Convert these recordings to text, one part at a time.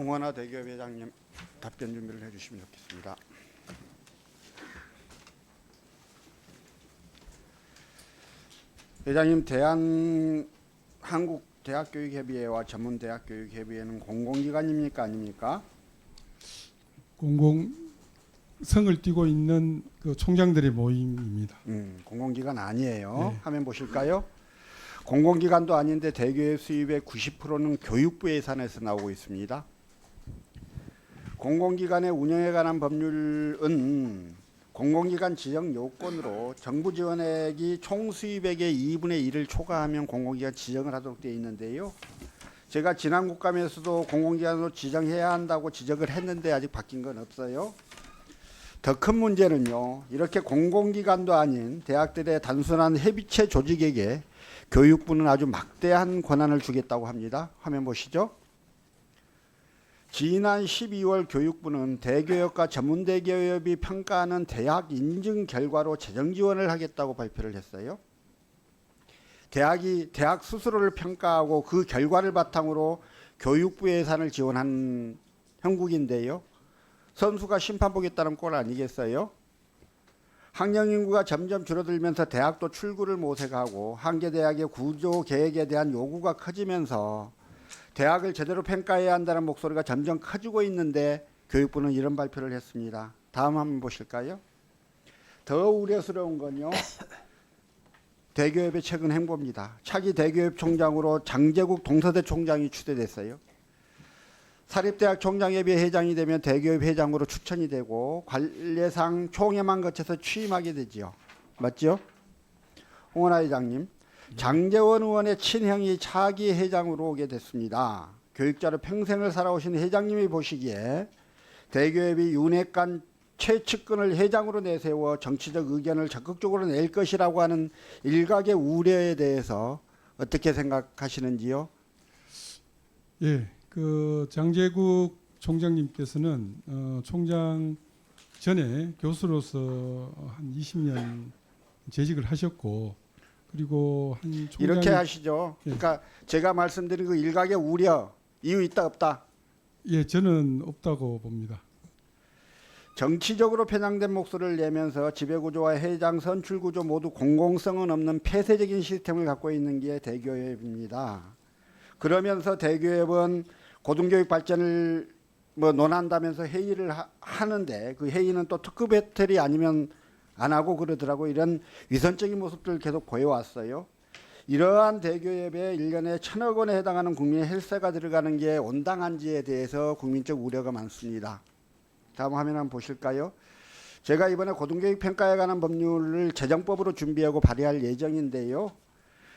홍원아 대기업 회장님 답변 준비를 해주시면 좋겠습니다. 회장님 대한 한국 대학교육협의회와 전문 대학교육협의회는 공공기관입니까 아닙니까? 공공 성을 띠고 있는 그 총장들의 모임입니다. 음, 공공기관 아니에요. 네. 화면 보실까요? 공공기관도 아닌데 대교육 수입의 90%는 교육부 예산에서 나오고 있습니다. 공공기관의 운영에 관한 법률은 공공기관 지정 요건으로 정부 지원액이 총 수입액의 2분의 1을 초과하면 공공기관 지정을 하도록 되어 있는데요. 제가 지난 국감에서도 공공기관으로 지정해야 한다고 지적을 했는데 아직 바뀐 건 없어요. 더 큰 문제는요. 이렇게 공공기관도 아닌 대학들의 단순한 협의체 조직에게 교육부는 아주 막대한 권한을 주겠다고 합니다. 화면 보시죠. 지난 12월 교육부는 대교협과 전문대기업이 평가하는 대학 인증 결과로 재정 지원을 하겠다고 발표를 했어요. 대학이 대학 스스로를 평가하고 그 결과를 바탕으로 교육부 예산을 지원한 형국인데요. 선수가 심판 보겠다는 꼴 아니겠어요? 학령 인구가 점점 줄어들면서 대학도 출구를 모색하고 한계 대학의 구조 계획에 대한 요구가 커지면서 대학을 제대로 평가해야 한다는 목소리가 점점 커지고 있는데 교육부는 이런 발표를 했습니다. 다음 한번 보실까요? 더 우려스러운 건요. 대교협의 최근 행보입니다. 차기 대교협 총장으로 장재국 동서대 총장이 추대됐어요. 사립대학 총장협의 회장이 되면 대교협 회장으로 추천이 되고 관례상 총회만 거쳐서 취임하게 되지요. 맞죠? 홍원하 회장님, 장재원 의원의 친형이 차기 회장으로 오게 됐습니다. 교육자로 평생을 살아오신 회장님이 보시기에 대교협이 윤핵관 최측근을 회장으로 내세워 정치적 의견을 적극적으로 낼 것이라고 하는 일각의 우려에 대해서 어떻게 생각하시는지요? 예, 그 장재국 총장님께서는 어, 총장 전에 교수로서 한 20년 재직을 하셨고 그리고 한 이렇게 하시죠. 예. 그러니까 제가 말씀드린 그 일각의 우려 이유 있다 없다. 예, 저는 없다고 봅니다. 정치적으로 편향된 목소리를 내면서 지배구조와 회장 선출구조 모두 공공성은 없는 폐쇄적인 시스템을 갖고 있는 게 대교협입니다. 그러면서 대교협은 고등교육 발전을 뭐 논한다면서 회의를 하, 하는데 그 회의는 또 특급 배틀이 아니면 안 하고 그러더라고 이런 위선적인 모습들을 계속 보여왔어요. 이러한 대교협에 1년에 천억 원에 해당하는 국민의 헬스가 들어가는 게 온당한지에 대해서 국민적 우려가 많습니다. 다음 화면 한번 보실까요? 제가 이번에 고등교육 평가에 관한 법률을 재정법으로 준비하고 발의할 예정인데요.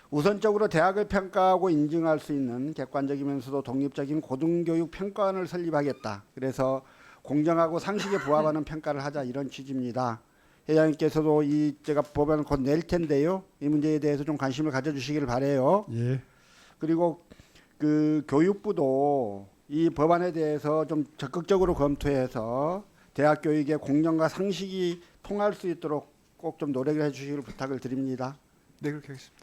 우선적으로 대학을 평가하고 인증할 수 있는 객관적이면서도 독립적인 고등교육 평가원을 설립하겠다. 그래서 공정하고 상식에 부합하는 평가를 하자 이런 취지입니다. 회장님께서도 이 제가 법안을 곧 낼 텐데요. 이 문제에 대해서 좀 관심을 가져주시기를 바래요. 예, 그리고 그 교육부도 이 법안에 대해서 좀 적극적으로 검토해서 대학 교육의 공정과 상식이 통할 수 있도록 꼭 좀 노력을 해주시기를 부탁을 드립니다. 네 그렇게 하겠습니다.